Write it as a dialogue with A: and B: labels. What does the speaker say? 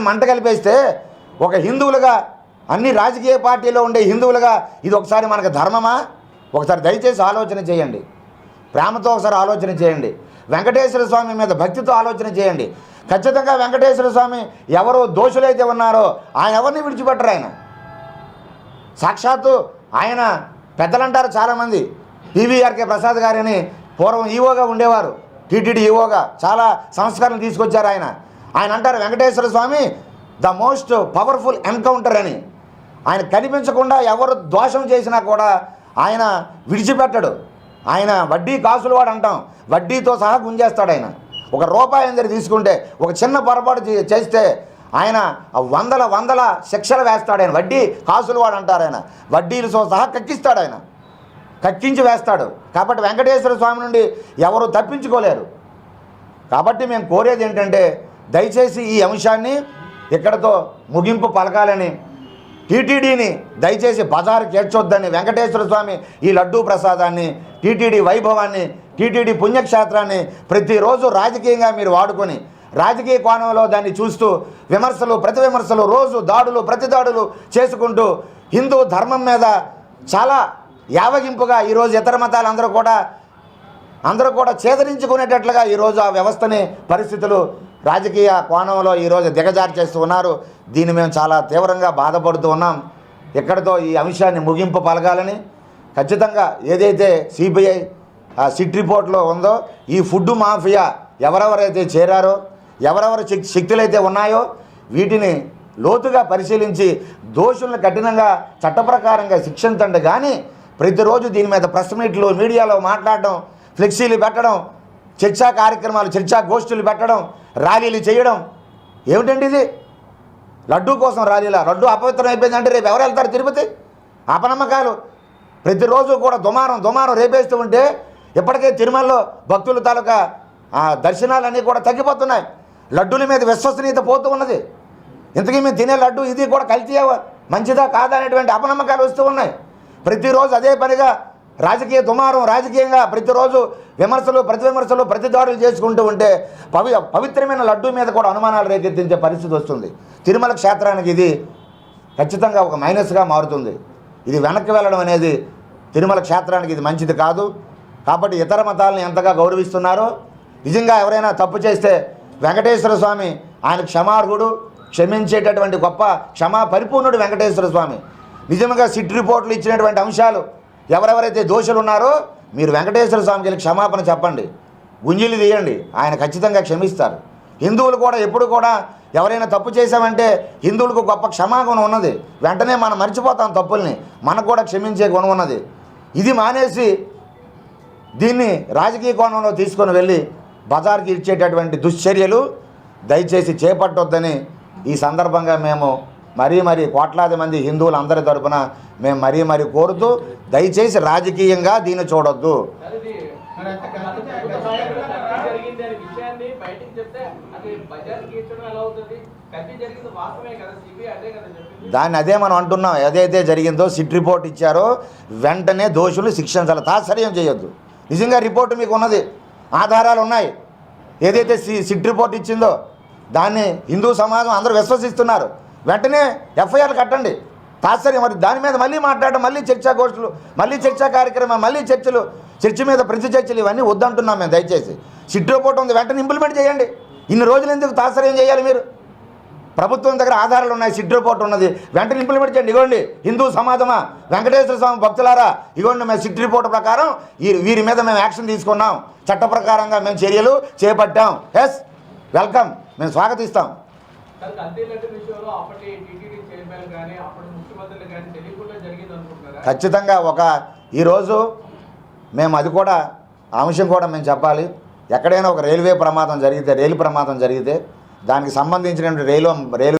A: మంట కలిపేస్తే ఒక హిందువులుగా అన్ని రాజకీయ పార్టీలో ఉండే హిందువులుగా ఇది ఒకసారి మనకు ధర్మమా? ఒకసారి దయచేసి ఆలోచన చేయండి. ప్రేమతో ఒకసారి ఆలోచన చేయండి. వెంకటేశ్వర స్వామి మీద భక్తితో ఆలోచన చేయండి. ఖచ్చితంగా వెంకటేశ్వర స్వామి ఎవరు దోషులైతే ఉన్నారో ఆయన ఎవరిని విడిచిపెట్టరు ఆయన. సాక్షాత్తు ఆయన పెద్దలంటారు చాలామంది. పీవీఆర్కే ప్రసాద్ గారిని పూర్వం ఈవోగా ఉండేవారు. టీటీడీ ఈవోగా చాలా సంస్కరణలు తీసుకొచ్చారు ఆయన. ఆయన అంటారు Venkateshwara Swamy the most powerful encounter అని. ఆయన కనిపించకుండా ఎవరు దోషం చేసినా కూడా ఆయన విడిచిపెట్టడు. ఆయన వడ్డీ కాసులు వాడు అంటాం వడ్డీతో సహా గుంజేస్తాడు ఆయన. ఒక రూపాయి అందరి తీసుకుంటే ఒక చిన్న పొరపాటు చే- చేస్తే ఆయన వందల వందల శిక్షలు వేస్తాడు ఆయన. వడ్డీ కాసులు వాడు అంటారు ఆయన. వడ్డీలతో సహా కక్కిస్తాడు ఆయన. కక్కించి వేస్తాడు. కాబట్టి వెంకటేశ్వర స్వామి నుండి ఎవరు తప్పించుకోలేరు. కాబట్టి మేము కోరేది ఏంటంటే దయచేసి ఈ అంశాన్ని ఇక్కడతో ముగింపు పలకాలని టీటీడీని దయచేసి బజారు చేర్చొద్దని వెంకటేశ్వర స్వామి ఈ లడ్డూ ప్రసాదాన్ని టీటీడీ వైభవాన్ని టీటీడీ పుణ్యక్షేత్రాన్ని ప్రతిరోజు రాజకీయంగా మీరు వాడుకొని రాజకీయ కోణంలో దాన్ని చూస్తూ విమర్శలు ప్రతి విమర్శలు రోజు దాడులు ప్రతి దాడులు చేసుకుంటూ హిందూ ధర్మం మీద చాలా యావగింపుగా ఈరోజు ఇతర మతాలందరూ కూడా అందరూ కూడా చేదరించుకునేటట్లుగా ఈరోజు ఆ వ్యవస్థని పరిస్థితులు రాజకీయ కోణంలో ఈరోజు దిగజారు చేస్తూ ఉన్నారు. దీన్ని మేము చాలా తీవ్రంగా బాధపడుతూ ఉన్నాం. ఇక్కడితో ఈ అంశాన్ని ముగింపు పలకాలని ఖచ్చితంగా ఏదైతే సిబిఐ సిట్ రిపోర్ట్లో ఉందో ఈ ఫుడ్ మాఫియా ఎవరెవరైతే చేరారో ఎవరెవరు శక్తులైతే ఉన్నాయో వీటిని లోతుగా పరిశీలించి దోషులను కఠినంగా చట్టప్రకారంగా శిక్షించండి. కానీ ప్రతిరోజు దీని మీద ప్రెస్ మీట్లు మీడియాలో మాట్లాడడం ఫ్లెక్సీలు పెట్టడం చర్చా కార్యక్రమాలు చర్చా గోష్ఠులు పెట్టడం ర్యాలీలు చేయడం. ఏమిటండి ఇది? లడ్డూ కోసం ర్యాలీలా లడ్డు అపవిత్రం అయిపోయిందంటే రేపు ఎవరు వెళ్తారు తిరుపతి? అపనమ్మకాలు. ప్రతిరోజు కూడా దుమారం దుమారం రేపేస్తూ ఉంటే ఇప్పటికే తిరుమలలో భక్తుల తాలూకా ఆ, దర్శనాలన్నీ కూడా తగ్గిపోతున్నాయి. లడ్డూల మీద విశ్వసనీయత పోతూ ఉన్నది. ఇంతకీ మేము తినే లడ్డు ఇది కూడా కల్తీ మంచిదా కాదా అనేటువంటి అపనమ్మకాలు వస్తూ ఉన్నాయి. ప్రతిరోజు అదే పనిగా రాజకీయ దుమారం రాజకీయంగా ప్రతిరోజు విమర్శలు ప్రతి విమర్శలు ప్రతి దాడులు చేసుకుంటూ ఉంటే పవి పవిత్రమైన లడ్డూ మీద కూడా అనుమానాలు రేకెత్తించే పరిస్థితి వస్తుంది. తిరుమల క్షేత్రానికి ఇది ఖచ్చితంగా ఒక మైనస్గా మారుతుంది. ఇది వెనక్కి వెళ్ళడం అనేది తిరుమల క్షేత్రానికి ఇది మంచిది కాదు. కాబట్టి ఇతర మతాలను ఎంతగా గౌరవిస్తున్నారో నిజంగా ఎవరైనా తప్పు చేస్తే వెంకటేశ్వర స్వామి ఆయన క్షమార్హుడు క్షమించేటటువంటి గొప్ప క్షమా పరిపూర్ణుడు వెంకటేశ్వర స్వామి. నిజంగా సిట్ రిపోర్ట్లు ఇచ్చినటువంటి అంశాలు ఎవరెవరైతే దోషులు ఉన్నారో మీరు వెంకటేశ్వర స్వామికి క్షమాపణ చెప్పండి. గుంజీలు తీయండి. ఆయన ఖచ్చితంగా క్షమిస్తారు. హిందువులు కూడా ఎప్పుడు కూడా ఎవరైనా తప్పు చేశామంటే హిందువులకు గొప్ప క్షమాగుణం ఉన్నది. వెంటనే మనం మర్చిపోతాం తప్పుల్ని. మనకు కూడా క్షమించే గుణం ఉన్నది. ఇది మానేసి దీన్ని రాజకీయ కోణంలో తీసుకొని వెళ్ళి బజార్కి ఇచ్చేటటువంటి దుశ్చర్యలు దయచేసి చేపట్టొద్దని ఈ సందర్భంగా మేము మరీ మరీ కోట్లాది మంది హిందువులందరి తరపున మేము మరీ మరీ కోరుతూ దయచేసి రాజకీయంగా దీన్ని చూడొద్దు. దాన్ని అదే మనం అంటున్నాం. ఏదైతే జరిగిందో సిట్ రిపోర్ట్ ఇచ్చారో వెంటనే దోషులు శిక్షించాలి. తాత్సర్యం చేయొద్దు. నిజంగా రిపోర్ట్ మీకు ఉన్నది. ఆధారాలు ఉన్నాయి. ఏదైతే సి సిట్ రిపోర్ట్ ఇచ్చిందో దాన్ని హిందూ సమాజం అందరూ విశ్వసిస్తున్నారు. వెంటనే ఎఫ్ఐఆర్ కట్టండి. తాత్సర్యం. మరి దాని మీద మళ్ళీ మాట్లాడడం మళ్ళీ చర్చా గోష్ఠులు మళ్ళీ చర్చా కార్యక్రమం మళ్ళీ చర్చలు చర్చ మీద ప్రతి చర్చలు ఇవన్నీ వద్దంటున్నాం మేము దయచేసి. సిట్ రిపోర్ట్ ఉంది వెంటనే ఇంప్లిమెంట్ చేయండి. ఇన్ని రోజులు ఎందుకు తాత్సర్యం చేయాలి మీరు? ప్రభుత్వం దగ్గర ఆధారాలు ఉన్నాయి సిట్ రిపోర్ట్ ఉన్నది. వెంటనే ఇంప్లిమెంట్ చేయండి. ఇగోండి హిందూ సమాజమా? వెంకటేశ్వర స్వామి భక్తులారా? ఇగోండి మేము సిట్ రిపోర్ట్ ప్రకారం వీరి మీద మేము యాక్షన్ తీసుకున్నాం. చట్ట ప్రకారంగా మేము చర్యలు చేపట్టాం. Yes welcome. మేము స్వాగతిస్తాం.
B: కానీ కల్తీ విషయంలో అప్పటి టీటీడీ చైర్మన్ కానీ అప్పటి ముఖ్యమంత్రులు కానీ తెలియకుండా జరిగింది అనుకుంటున్నారా?
A: ఖచ్చితంగా ఒక ఈరోజు మేము అది కూడా అంశం కూడా మేము చెప్పాలి. ఎక్కడైనా ఒక రైల్వే ప్రమాదం జరిగితే రైలు ప్రమాదం జరిగితే దానికి సంబంధించిన రైలు రైలు